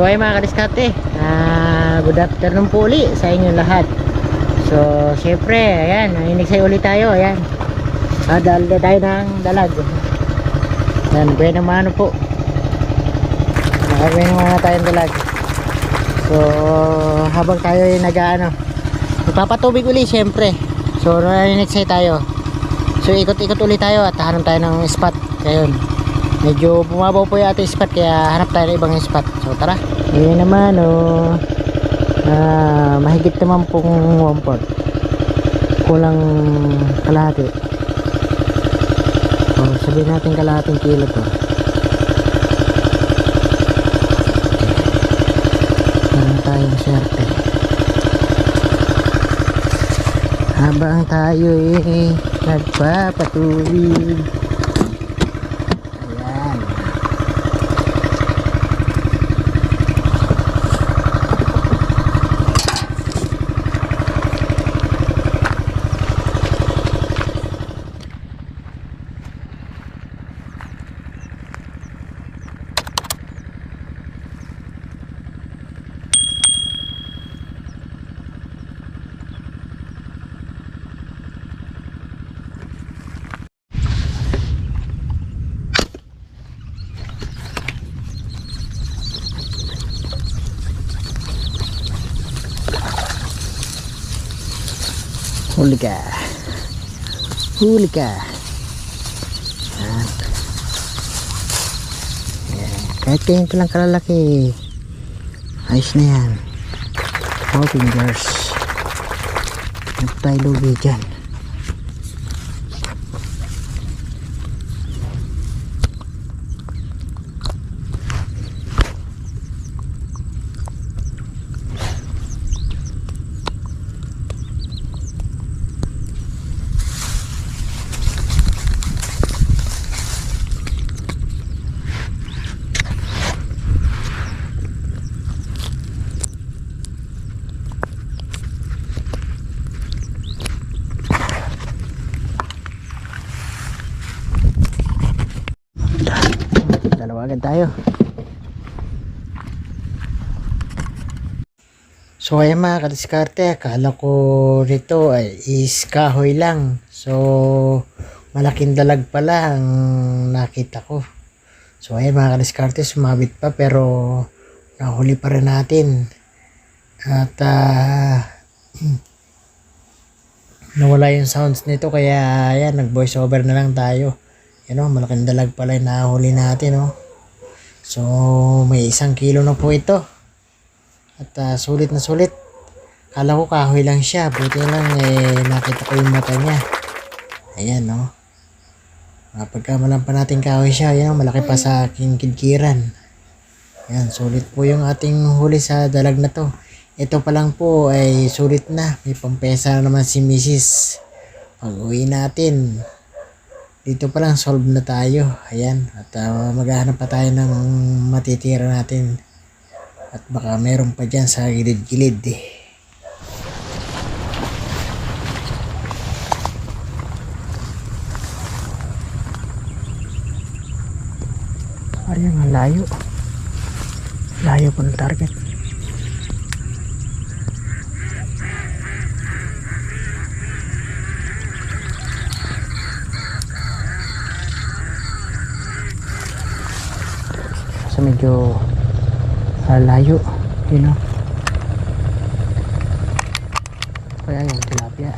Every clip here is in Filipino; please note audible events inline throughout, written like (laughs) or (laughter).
So ay mga kadiskate, ah, good afternoon po uli sa inyo lahat. So syempre, ayan, inigsay ulit tayo, ayan. Ah, dahil tayo ng dalag. Ayan, buena mano po. Nakawin muna tayong dalag. So habang tayo ay nag-ano, magpapatubig uli syempre. So inigsay tayo. So ikot-ikot ulit tayo at hanap tayo ng spot. Ayun. Medyo bumabaw po yung spot kaya hanap tayo ng ibang spot. So tara. Ayun naman oh. Ah, mahigit naman pong 1 pot. Kulang kalahati. So sabihin natin kalahating kilo to. Meron tayong swerte. Habang tayo eh nagpapatuloy. Ayan. Huli ka. Huli ka. Yan. Yan. Kahit ganyan lang kalalaki. Ayos na yan. Four fingers. Huwag tayo lugi dyan. Agad tayo. So ayan mga kadiskarte, akala ko rito ay is kahoy lang. So malaking dalag pala ang nakita ko. So ayan mga kadiskarte, sumabit pa pero nahuli pa rin natin. At ah, (clears throat) nawala yung sounds nito kaya ayan nag voice over na lang tayo. Yan o, malaking dalag pala yung nahuli natin o. So, may isang kilo na po ito. At ah, sulit na sulit. Kala ko kahoy lang siya. Buti lang eh, nakita ko yung mata niya. Ayan o. Mapagkamalan pa natin kahoy siya. Ayan o, malaki pa sa aking kidkiran. Ayan, sulit po yung ating huli sa dalag na to. Ito pa lang po ay sulit na. May pampesa na naman si Mrs. Pag uwi natin, dito pa lang solve na tayo. Ayan. At uh, maghahanap pa tayo ng matitira natin. At baka meron pa dyan sa gilid-gilid eh. Ayun layo. Layo po ng target. Kasi medyo ah, layo. You know. Kaya yung tilapia.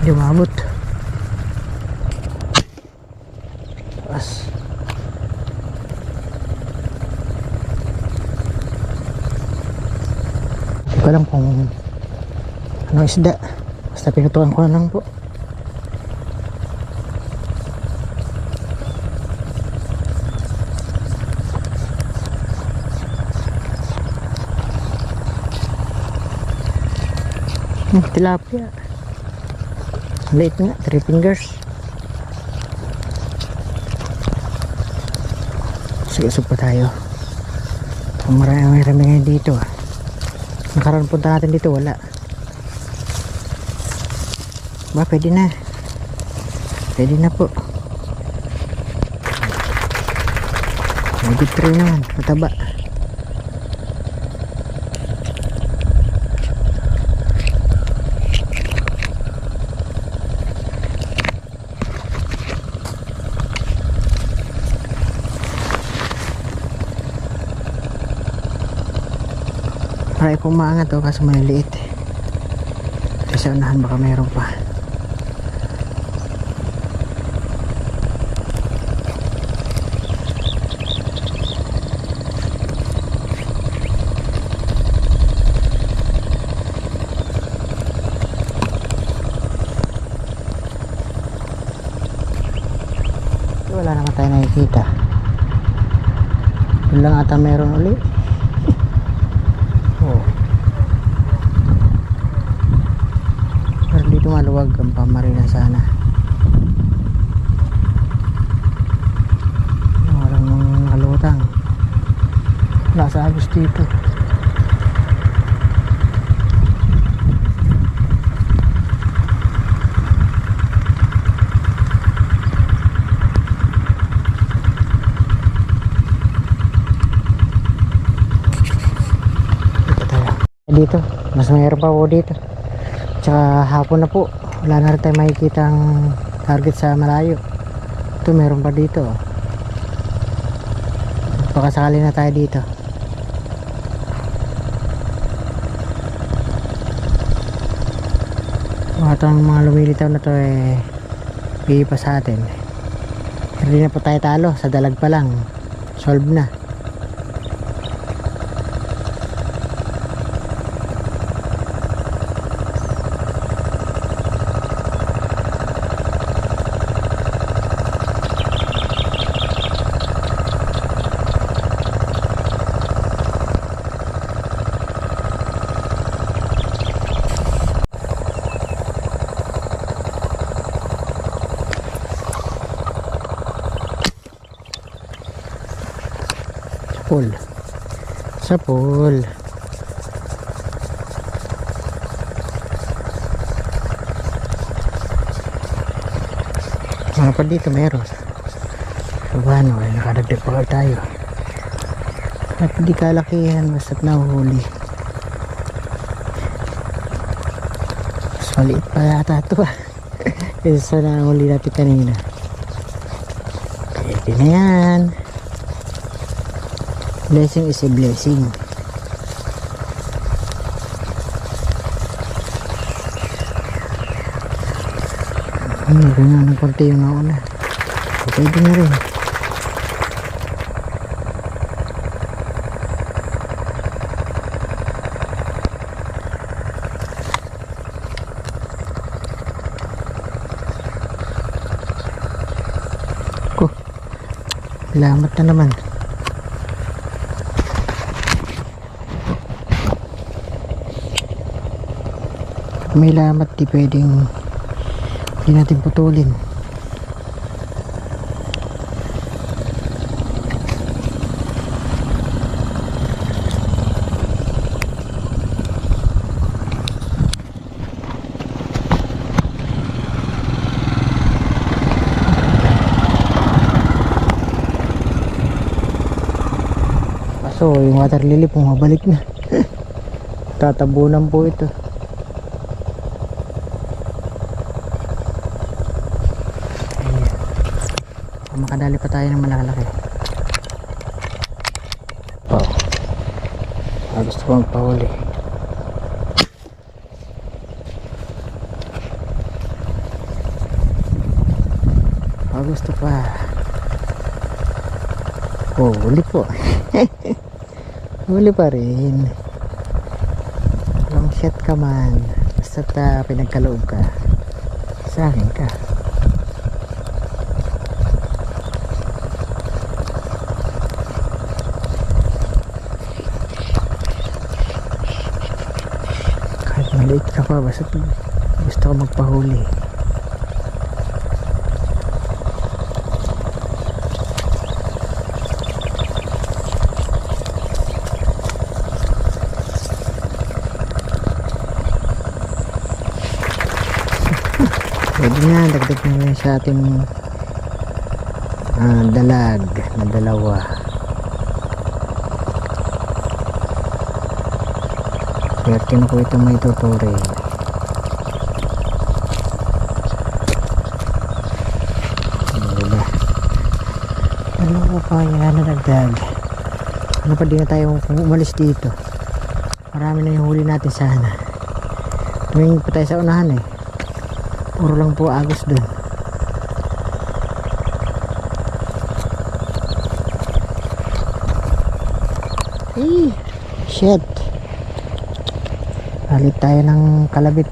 Hindi umabot. Taas. Hindi ko alam kung ano isda. Basta pinutukan ko na lang po. Hmm, tilapia. Late nga, three fingers. Sige, usap pa tayo. Marami, marami ngayon dito ah. Nakaraan punta natin dito, wala. Ba, pwede na. Pwede na po. May 3 naman. Mataba. Marami pong maangat oh, kaso maliliit. Ito sa unahan baka mayroon pa. Wala naman tayo nakikita. Yun lang ata meron ulit. Oo. Pero dito maluwag ang pamarilan sana. Walang nakalutang. Wala sa agos dito. Dito. Mas mayroon pa po dito. Tsaka hapon na po. Wala na rin tayo makikita ang target sa malayo. Ito meron pa dito. oh. Baka sakali na tayo dito. Itong mga lumilitaw na to eh bigay pa sa atin. Hindi na po tayo talo. Sa dalag pa lang. Solve na. Sapol. Sapol. Mga pa dito meron. Paano ay nakadagdag pa tayo. At hindi kalakihan basta't nahuhuli. Mas maliit pa yata ito ah. (laughs) Kaysa sa nahuli natin kanina. Pwede na yan. Blessing is a blessing. Hmm, ganyan ng konti yung nauna. Pwede na rin. Ko. Salamat na naman. May lamat di pwedeng di natin putulin. Kaso yung water lily pumabalik na. (laughs) Tatabunan po ito makadali pa tayo ng malakalaki oh. ah, gusto ko magpahuli. Ah, gusto pa. Oh huli po. (laughs) Huli pa rin. Long shot ka man. Basta uh, pinagkaloob ka. Sa akin ka kahit maliit ka pa basta gusto ko magpahuli (laughs) pwede Ayan, dagdag na sa ating ah, dalag na dalawa. Swerte na po ito may tuturing. Diba? Ano po pa yan na dagdag? Ano pa di na tayo umalis dito? Marami na yung huli natin sana. Tumingin pa tayo sa unahan eh. Puro lang po agos dun. Eh, shit. Halit tayo ng kalabit.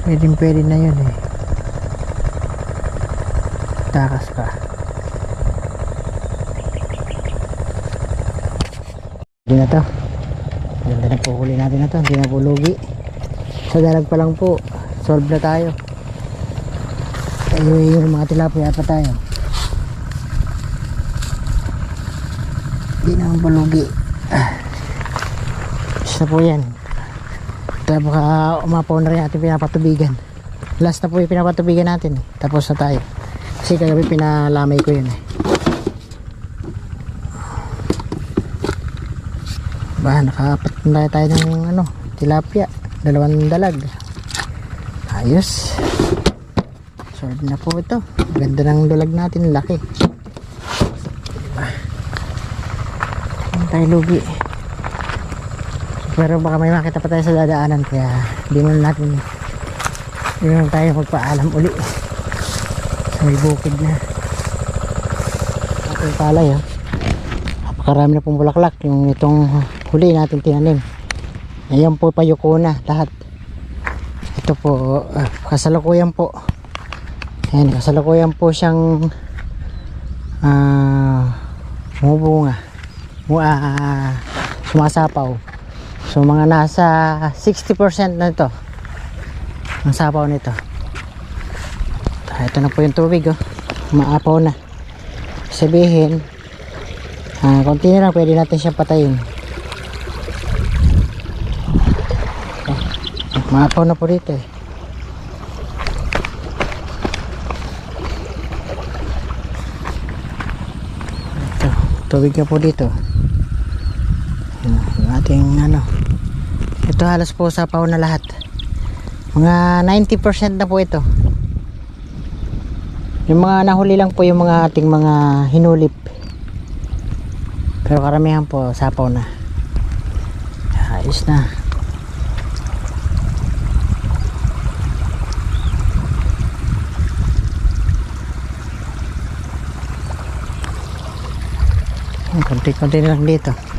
Pwede pwede na yun eh. Takas pa. Hindi na to. Ganda na po huli natin na to. Hindi na po lugi. Sa dalag pa lang po. Solve na tayo. Anyway, yung mga tilapia pa tayo. Hindi na po lugi. Ah. Isa po yan. Kaya baka umapaw na rin ating pinapatubigan. Last na po yung pinapatubigan natin. eh. Tapos na tayo. Kasi kagabi pinalamay ko yun eh. Ba, nakaapat na tayo ng ano, tilapia. Dalawang dalag. Ayos. Solve na po ito. Ganda ng dalag natin. Laki. Diba? Tayo lugi. Pero baka may makita pa tayo sa dadaanan. Kaya di mo na natin di mo tayo magpaalam uli. Sa may bukid na. Ating palay oh. Napakarami na pong bulaklak. Yung itong huli natin tinanim. Ayan po payuko na lahat. Ito po, ah, kasalukuyan po. Ayan, kasalukuyan po siyang ah mubunga. Mu ah, sumasapaw. So mga nasa 60% na ito. Ang sapaw nito. Ah, Ito na po yung tubig oh. Maapaw na. Sabihin, ah, konti na lang pwede natin siya patayin. Maapaw na po dito eh. Ito, tubig na po dito. Yung ating ano. Ito halos po sapaw na lahat. Mga 90% na po ito. Yung mga nahuli lang po yung mga ating mga hinulip. Pero karamihan po sapaw na. Ayos na. Konti-konti lang dito.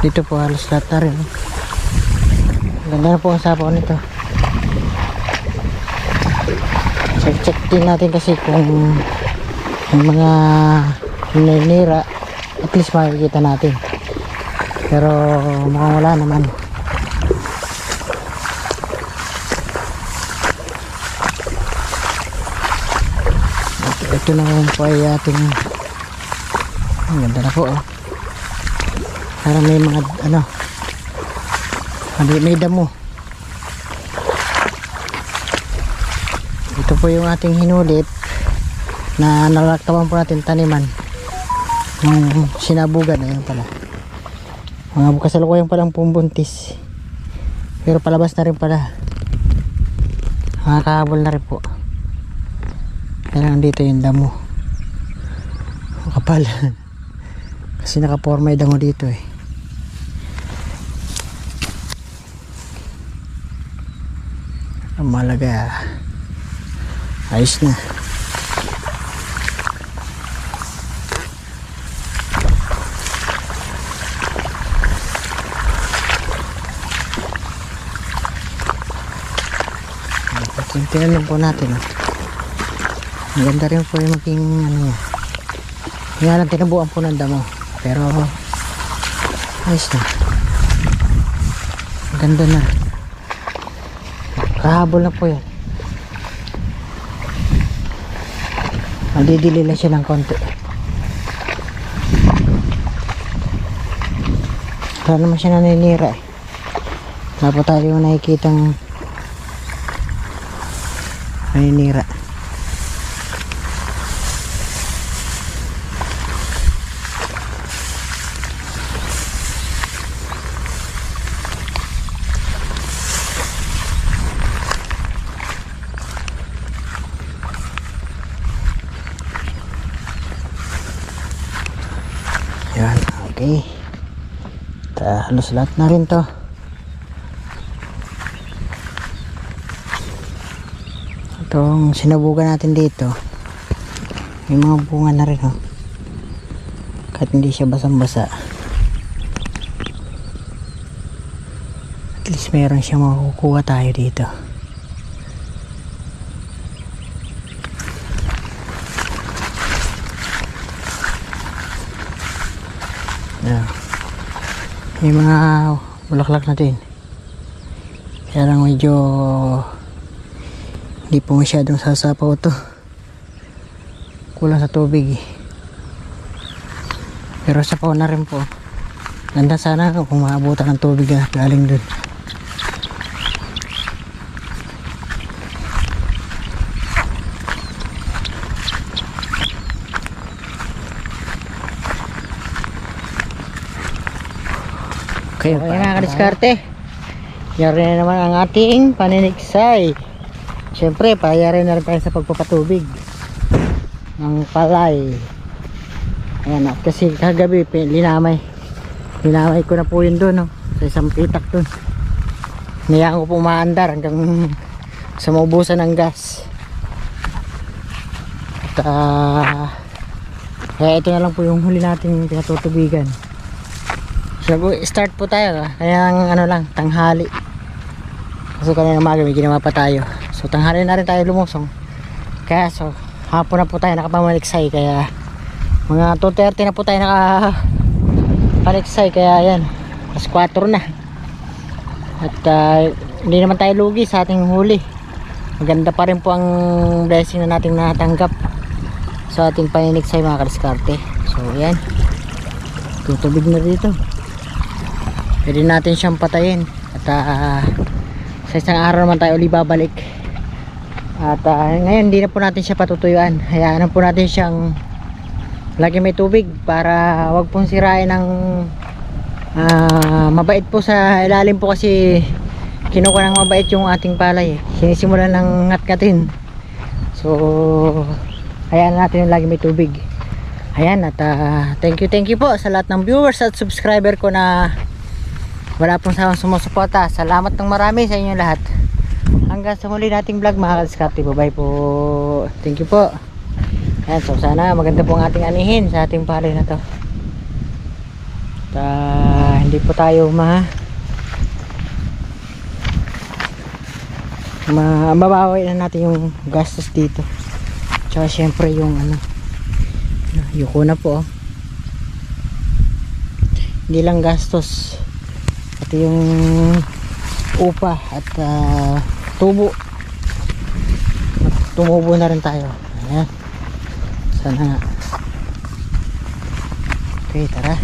Dito po halos lahat na rin. Ganda na po ang sapaw nito. Check-check din natin kasi kung yung mga ninira at least makikita natin. Pero mukhang wala naman. Ito naman po ay ating ang ganda na po oh. Parang may mga ano may, may damo. Ito po yung ating hinulit na nalaktawan po natin taniman. Ng sinabugan ayun pala. Mga bukas sa lukuyang palang pumbuntis pero palabas na rin pala. Mga kahabol na rin po. Kailangan dito yung damo. Kapal. (laughs) Kasi nakaporma yung damo dito eh ang malaga ayos na Tingnan lang po natin. Ang ganda rin po yung maging ano niya. Nga lang tinabuan po ng damo. Pero ayos na. Ganda na. Kahabol na po yan. Nadidili lang siya ng konti. Wala naman siya naninira eh. Wala po tayo nakikitang naninira. Yan, okay. Ta halos lahat na rin to. Itong sinabugan natin dito. May mga bunga na rin oh. Kahit hindi siya basang-basa. At least meron siya makukuha tayo dito. Yeah. May mga bulaklak natin. Kaya lang medyo hindi po masyadong sasapaw to. Kulang sa tubig eh. Pero sapaw na rin po. Ganda sana kung maabutan ng tubig na galing dun. Okay, okay mga kadiskarte. Yari na naman ang ating paniniksay. Siyempre, payari na rin tayo sa pagpapatubig ng palay. Ayan, at kasi kagabi, linamay. Linamay ko na po yun doon, no? sa isang pitak doon. Niyaan ko po maandar hanggang (laughs) sa maubusan ng gas. At, ah, kaya ito na lang po yung huli nating pinatutubigan. So, start po tayo. Kaya ang ano lang, tanghali. Kasi kanina umaga may ginawa pa tayo. So tanghali na rin tayo lumusong. Kaya so hapon na po tayo nakapamaliksay. Kaya mga 2.30 na po tayo nakapaliksay. Kaya yan. Mas 4 na. At ah, hindi naman tayo lugi sa ating huli. Maganda pa rin po ang blessing na nating natanggap sa ating paniniksay mga kadiskarte. So yan. Tutubig na dito pwede natin siyang patayin. At ah, sa isang araw naman tayo uli babalik. At ah, ngayon hindi na po natin siya patutuyuan. Hayaan na po natin siyang lagi may tubig para wag pong sirain ng ah, mabait po sa ilalim po kasi kinuha ng mabait yung ating palay. Eh. sinisimulan ng ngatkatin. So hayaan natin yung lagi may tubig. Ayan at ah, thank you thank you po sa lahat ng viewers at subscriber ko na wala pong sawang sumusuporta. Salamat ng marami sa inyo lahat. Hanggang sa muli nating vlog mga kadiskarte. Bye bye po. Thank you po. Ayan, so sana maganda po ang ating anihin sa ating palay na to. At, hindi po tayo ma ma mababawi na natin yung gastos dito. Tsaka syempre yung ano yuko na po. Hindi lang gastos pati yung upa at ah, tubo. Tumubo na rin tayo. Ayan. Sana nga. Okay tara